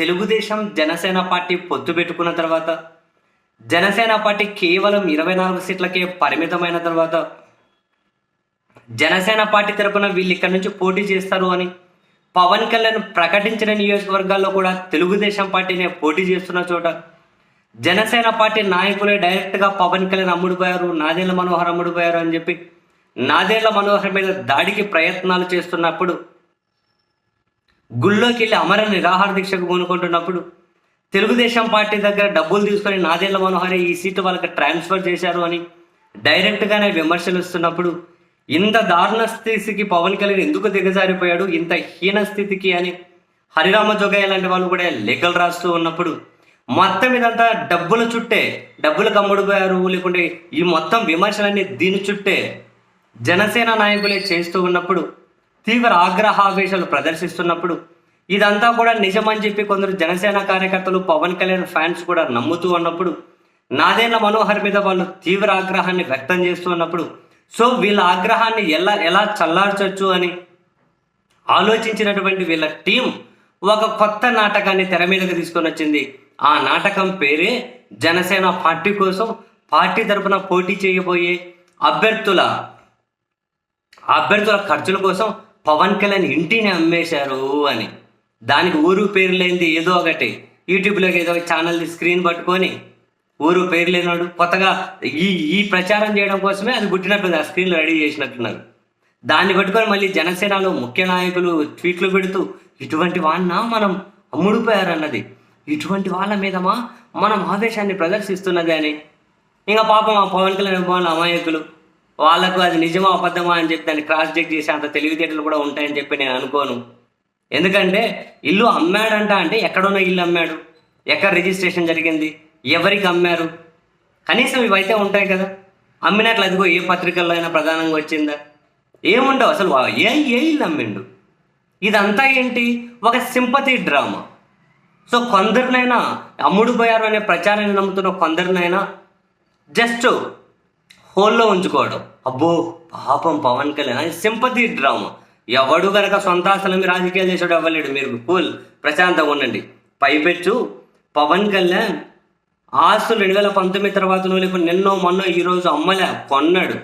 Telugu Desam Janasena party పొత్తు పెట్టుకున్న తర్వాత జనసేన పార్టీ కేవలం ఇరవై నాలుగు సీట్లకే పరిమితమైన తర్వాత జనసేన పార్టీ తరపున వీళ్ళు ఇక్కడి నుంచి పోటీ చేస్తారు అని పవన్ కళ్యాణ్ ప్రకటించిన నియోజకవర్గాల్లో కూడా తెలుగుదేశం పార్టీనే పోటీ చేస్తున్న చోట జనసేన పార్టీ నాయకులే డైరెక్ట్గా పవన్ కళ్యాణ్ అమ్ముడుపోయారు నాదేళ్ళ మనోహర్ అమ్ముడుపోయారు అని చెప్పి నాదేళ్ళ మనోహర్ మీద దాడికి ప్రయత్నాలు చేస్తున్నప్పుడు గుళ్ళోకి వెళ్ళి అమర నిరాహార దీక్షకు పూనుకుంటున్నప్పుడు తెలుగుదేశం పార్టీ దగ్గర డబ్బులు తీసుకొని నాదేళ్ళ మనోహరి ఈ సీటు వాళ్ళకి ట్రాన్స్ఫర్ చేశారు అని డైరెక్ట్గానే విమర్శలు ఇస్తున్నప్పుడు ఇంత దారుణ స్థితికి పవన్ కళ్యాణ్ ఎందుకు దిగజారిపోయాడు? ఇంత హీన స్థితికి అని హరిరామ జోగయ్య లాంటి వాళ్ళు కూడా లెక్కలు రాస్తూ ఉన్నప్పుడు మొత్తం ఇదంతా డబ్బుల చుట్టే డబ్బులు కమ్ముడుపోయారు. లేకుంటే ఈ మొత్తం విమర్శలన్నీ దీని చుట్టే జనసేన నాయకులే చేస్తూ ఉన్నప్పుడు తీవ్ర ఆగ్రహావేశాలు ప్రదర్శిస్తున్నప్పుడు ఇదంతా కూడా నిజమని చెప్పి కొందరు జనసేన కార్యకర్తలు పవన్ కళ్యాణ్ ఫ్యాన్స్ కూడా నమ్ముతూ ఉన్నప్పుడు నాదేళ్ళ మనోహర్ మీద వాళ్ళు తీవ్ర ఆగ్రహాన్ని వ్యక్తం చేస్తూ ఉన్నప్పుడు సో వీళ్ళ ఆగ్రహాన్ని ఎలా ఎలా చల్లార్చొచ్చు అని ఆలోచించినటువంటి వీళ్ళ టీం ఒక కొత్త నాటకాన్ని తెర మీదకి తీసుకొని వచ్చింది. ఆ నాటకం పేరే జనసేన పార్టీ కోసం పార్టీ తరపున పోటీ చేయబోయే అభ్యర్థుల అభ్యర్థుల ఖర్చుల కోసం పవన్ కళ్యాణ్ ఇంటిని అమ్మేశారు అని. దానికి ఊరు పేరు లేనిది ఏదో ఒకటి. యూట్యూబ్లోకి ఏదో ఒక ఛానల్ స్క్రీన్ పట్టుకొని ఊరు పేరు లేనాడు కొత్తగా ఈ ఈ ప్రచారం చేయడం కోసమే అది పుట్టినట్టుంది ఆ స్క్రీన్లో రెడీ చేసినట్టున్నారు. దాన్ని పట్టుకొని మళ్ళీ జనసేనలో ముఖ్య నాయకులు ట్వీట్లు పెడుతూ ఇటువంటి వాడినా మనం అమ్ముడుపోయారన్నది. ఇటువంటి వాళ్ళ మీదమా మనం ఆవేశాన్ని ప్రదర్శిస్తున్నది అని. ఇంకా పాపం ఆ పవన్ కళ్యాణ్ అమాయకులు. వాళ్ళకు అది నిజమా అబద్ధమా అని చెప్పి దాన్ని క్రాస్ చెక్ చేసే అంత తెలివితేటలు కూడా ఉంటాయని చెప్పి నేను అనుకోను. ఎందుకంటే ఇల్లు అమ్మాడంట అంటే ఎక్కడున్న ఇల్లు అమ్మాడు? ఎక్కడ రిజిస్ట్రేషన్ జరిగింది? ఎవరికి అమ్మారు? కనీసం ఇవైతే ఉంటాయి కదా. అమ్మినట్లు అదిగో ఏ పత్రికల్లో అయినా ప్రధానంగా వచ్చిందా? ఏముండవు అసలు ఏ ఏ ఇల్లు అమ్మిండు? ఇదంతా ఏంటి? ఒక సింపతి డ్రామా. సో కొందరినైనా అమ్ముడుపోయారు అనే ప్రచారాన్ని నమ్ముతున్న కొందరినైనా జస్ట్ హోల్లో ఉంచుకోవడం. అబ్బో పాపం పవన్ కళ్యాణ్ అది సింపతి డ్రామా. ఎవడు కనుక సొంత ఆశలమి రాజకీయాలు చేసాడు అవ్వలేడు మీరు. కూల్ ప్రశాంతంగా ఉండండి. పైపెచ్చు పవన్ కళ్యాణ్ ఆస్తులు రెండు వేల పంతొమ్మిది తర్వాత నువ్వు నిన్నో మొన్నో ఈరోజు అమ్మలే కొన్నాడు.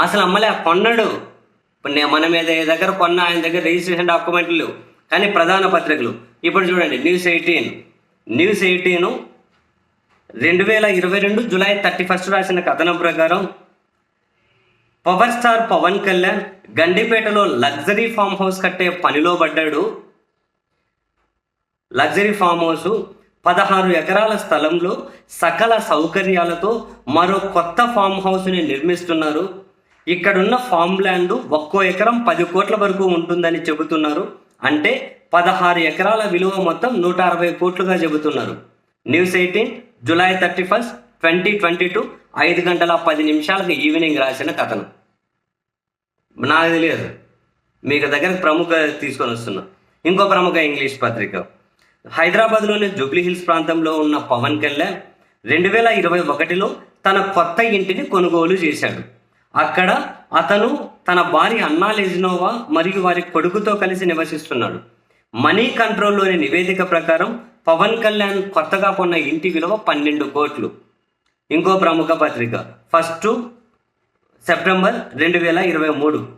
అసలు అమ్మలే కొన్నాడు. ఇప్పుడు మన మీద ఏ దగ్గర కొన్న ఆయన దగ్గర రిజిస్ట్రేషన్ డాక్యుమెంట్లు కానీ ప్రధాన పత్రికలు. ఇప్పుడు చూడండి న్యూస్ ఎయిటీన్. న్యూస్ ఎయిటీను రెండు వేల ఇరవై రెండు జూలై థర్టీ ఫస్ట్ రాసిన కథనం ప్రకారం పవర్ స్టార్ పవన్ కళ్యాణ్ గండిపేటలో లగ్జరీ ఫామ్ హౌస్ కట్టే పనిలో పడ్డాడు. లగ్జరీ ఫామ్ హౌస్ పదహారు ఎకరాల స్థలంలో సకల సౌకర్యాలతో మరో కొత్త ఫామ్ హౌస్ని నిర్మిస్తున్నారు. ఇక్కడున్న ఫామ్ ల్యాండ్ ఒక్కో ఎకరం పది కోట్ల వరకు ఉంటుందని చెబుతున్నారు. అంటే పదహారు ఎకరాల విలువ మొత్తం నూట అరవై కోట్లుగా చెబుతున్నారు. News eighteen July thirty first twenty twenty two ఐదు గంటల పది నిమిషాలకు ఈవినింగ్ రాసిన కథనం. నాకు తెలియదు. మీకు దగ్గర ప్రముఖ తీసుకొని వస్తున్నా. ఇంకో ప్రముఖ ఇంగ్లీష్ పత్రిక. హైదరాబాద్లోని జూబ్లీ హిల్స్ ప్రాంతంలో ఉన్న పవన్ కళ్యాణ్ రెండు వేల ఇరవై ఒకటిలో తన కొత్త ఇంటిని కొనుగోలు చేశాడు. అక్కడ అతను తన భార్య అన్నా లెజినోవా మరియు వారి కొడుకుతో కలిసి నివసిస్తున్నాడు. మనీ కంట్రోల్లోని నివేదిక ప్రకారం పవన్ కళ్యాణ్ కొత్తగా కొన్న ఇంటి విలువ పన్నెండు కోట్లు. ఇంకో ప్రముఖ పత్రిక ఫస్ట్ సెప్టెంబర్ రెండు వేల ఇరవై మూడు.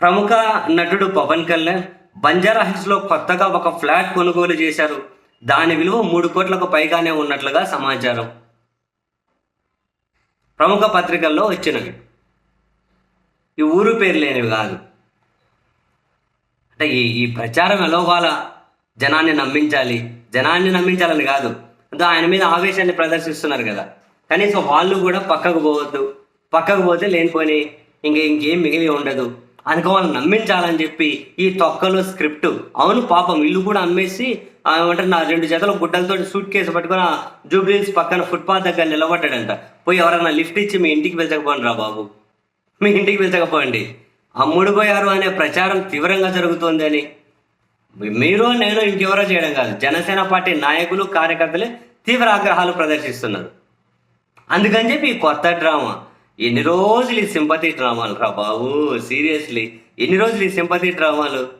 ప్రముఖ నటుడు పవన్ కళ్యాణ్ బంజారా హిల్స్లో కొత్తగా ఒక ఫ్లాట్ కొనుగోలు చేశారు. దాని విలువ మూడు కోట్లకు పైగానే ఉన్నట్లుగా సమాచారం. ప్రముఖ పత్రికల్లో వచ్చినవి. ఈ ఊరు పేరు లేనివి కాదు. అంటే ఈ ఈ ప్రచారం ఎలాగోలా జనాన్ని నమ్మించాలి. జనాన్ని నమ్మించాలని కాదు. అంటే ఆయన మీద ఆవేశాన్ని ప్రదర్శిస్తున్నారు కదా. కనీసం వాళ్ళు కూడా పక్కకు పోవద్దు. పక్కకు పోతే లేనిపోని ఇంక ఇంకేం మిగిలి ఉండదు. అనుకో వాళ్ళని నమ్మించాలని చెప్పి ఈ తొక్కలో స్క్రిప్ట్. అవును పాపం ఇల్లు కూడా అమ్మేసి ఏమంటారు నా రెండు జతల గుడ్డలతో సూట్ కేసు పట్టుకొని జూబ్లీస్ పక్కన ఫుట్పాత్ దగ్గర నిలబడ్డాడంట. పోయి ఎవరైనా లిఫ్ట్ ఇచ్చి మీ ఇంటికి పిలిచకపోండి రా బాబు. మీ ఇంటికి పిలిచకపోండి. అమ్ముడు పోయారు అనే ప్రచారం తీవ్రంగా జరుగుతోంది అని. మీరు నేను ఇంకెవరో చేయడం కాదు. జనసేన పార్టీ నాయకులు కార్యకర్తలే తీవ్ర ఆగ్రహాలు ప్రదర్శిస్తున్నారు. అందుకని చెప్పి ఈ కొత్త డ్రామా ఎన్ని రోజులు ఈ సింపతి డ్రామాలు రా బాబు సీరియస్లీ ఎన్ని రోజులు ఈ సింపతి డ్రామాలు?